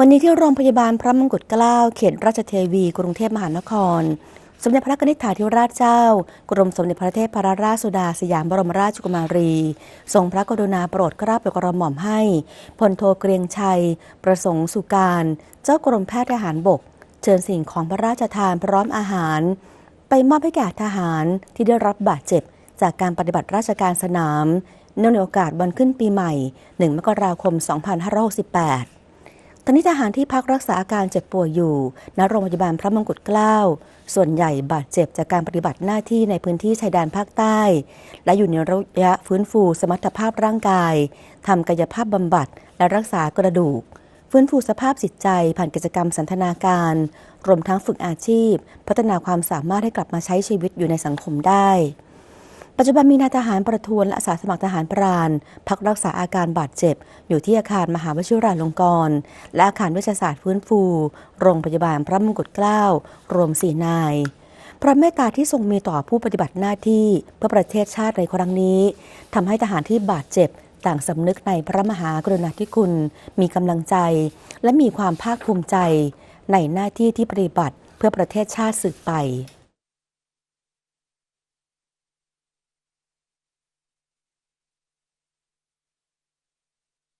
วันนี้ที่โรงพยาบาลพระมงกุฎเกล้าเขตราชเทวี กรุงเทพมหานคร สมเด็จพระนิธิถาธิราชเจ้า กรมสมเด็จพระเทพพระราชสุดาสยามบรมราชกุมารี ทรงพระกรุณาโปรดเกล้าโปรดกระหม่อมให้พลโทเกรียงชัย ประสงค์สุการ เจ้ากรมแพทย์ทหารบก เชิญสิ่งของพระราชทานพร้อมอาหาร ไปมอบให้แก่ทหารที่ได้รับบาดเจ็บ จากการปฏิบัติราชการสนาม เนื่องในโอกาสวันขึ้นปีใหม่ 1 มกราคม 2568 ตอนนี้ทหารที่พักรักษาอาการเจ็บป่วยอยู่ณโรงพยาบาลพระมงกุฎเกล้า ส่วนใหญ่บาดเจ็บจากการปฏิบัติหน้าที่ในพื้นที่ชายแดนภาคใต้ และอยู่ในระยะฟื้นฟูสมรรถภาพร่างกาย ทำกายภาพบำบัดและรักษากระดูก ฟื้นฟูสภาพจิตใจผ่านกิจกรรมสันทนาการ รวมทั้งฝึกอาชีพ พัฒนาความสามารถให้กลับมาใช้ชีวิตอยู่ในสังคมได้ ปัจจุบันมีนายทหารประทวนและอาสาสมัครทหารพรานพักรักษาอาการบาดเจ็บ อยู่ที่อาคารมหาวชิราลงกรณ์และอาคารวิชาศาสตร์ฟื้นฟู โรงพยาบาลพระมงกุฎเกล้า รวมสี่นาย พระเมตตาที่ทรงมีต่อผู้ปฏิบัติหน้าที่เพื่อประเทศชาติในครั้งนี้ทำให้ทหารที่บาดเจ็บต่างสำนึกในพระมหากรุณาธิคุณ มีกำลังใจ และมีความภาคภูมิใจ ในหน้าที่ที่ปฏิบัติเพื่อประเทศชาติสืบไป